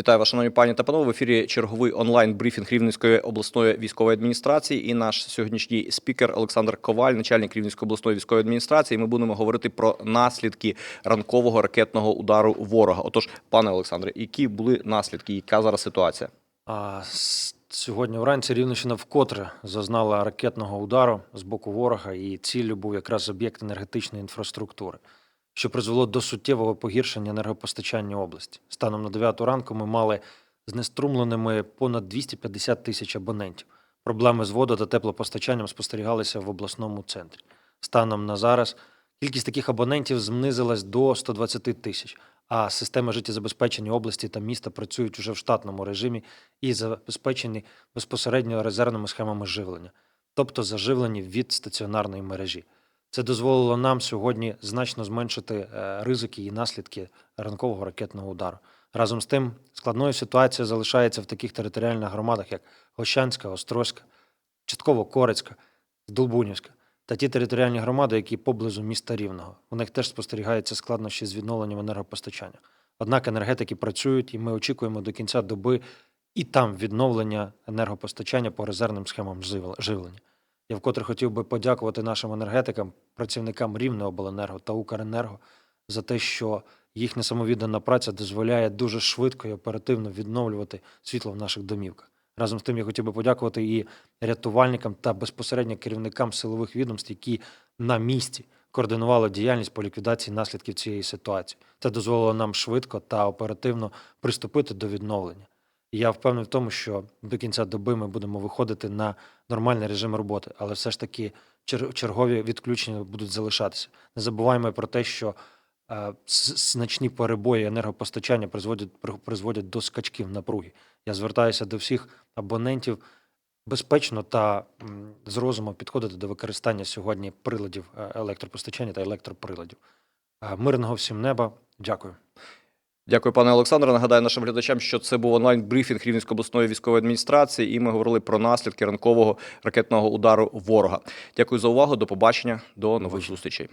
Вітаю вас, шановні пані та панове. В ефірі черговий онлайн брифінг Рівненської обласної військової адміністрації. І наш сьогоднішній спікер Олександр Коваль, начальник Рівненської обласної військової адміністрації. Ми будемо говорити про наслідки ранкового ракетного удару ворога. Отож, пане Олександре, які були наслідки? Яка зараз ситуація? А сьогодні вранці Рівненщина вкотре зазнала ракетного удару з боку ворога, і ціллю був якраз об'єкт енергетичної інфраструктури, що призвело до суттєвого погіршення енергопостачання області. Станом на 9 ранку ми мали знеструмленими понад 250 тисяч абонентів. Проблеми з водо- та теплопостачанням спостерігалися в обласному центрі. Станом на зараз кількість таких абонентів знизилась до 120 тисяч, а системи життєзабезпечення області та міста працюють уже в штатному режимі і забезпечені безпосередньо резервними схемами живлення, тобто заживлені від стаціонарної мережі. Це дозволило нам сьогодні значно зменшити е, ризики і наслідки ранкового ракетного удару. Разом з тим, складною ситуація залишається в таких територіальних громадах, як Гощанська, Острозька, частково Корецька, Долбунівська та ті територіальні громади, які поблизу міста Рівного. У них теж спостерігаються складнощі з відновленням енергопостачання. Однак енергетики працюють, і ми очікуємо до кінця доби і там відновлення енергопостачання по резервним схемам живлення. Я вкотре хотів би подякувати нашим енергетикам, працівникам Рівнеобленерго та Укренерго за те, що їхня самовіддана праця дозволяє дуже швидко і оперативно відновлювати світло в наших домівках. Разом з тим я хотів би подякувати і рятувальникам та безпосередньо керівникам силових відомств, які на місці координували діяльність по ліквідації наслідків цієї ситуації. Це дозволило нам швидко та оперативно приступити до відновлення. Я впевнений в тому, що до кінця доби ми будемо виходити на нормальний режим роботи, але все ж таки чергові відключення будуть залишатися. Не забуваємо про те, що е, значні перебої енергопостачання призводять, призводять до скачків напруги. Я звертаюся до всіх абонентів безпечно та з розумом підходити до використання сьогодні приладів е, електропостачання та електроприладів. Е, Мирного всім неба. Дякую. Дякую, пане Олександре. Нагадаю нашим глядачам, що це був онлайн брифінг Рівненської обласної військової адміністрації, і ми говорили про наслідки ранкового ракетного удару ворога. Дякую за увагу. До побачення, до нових зустрічей.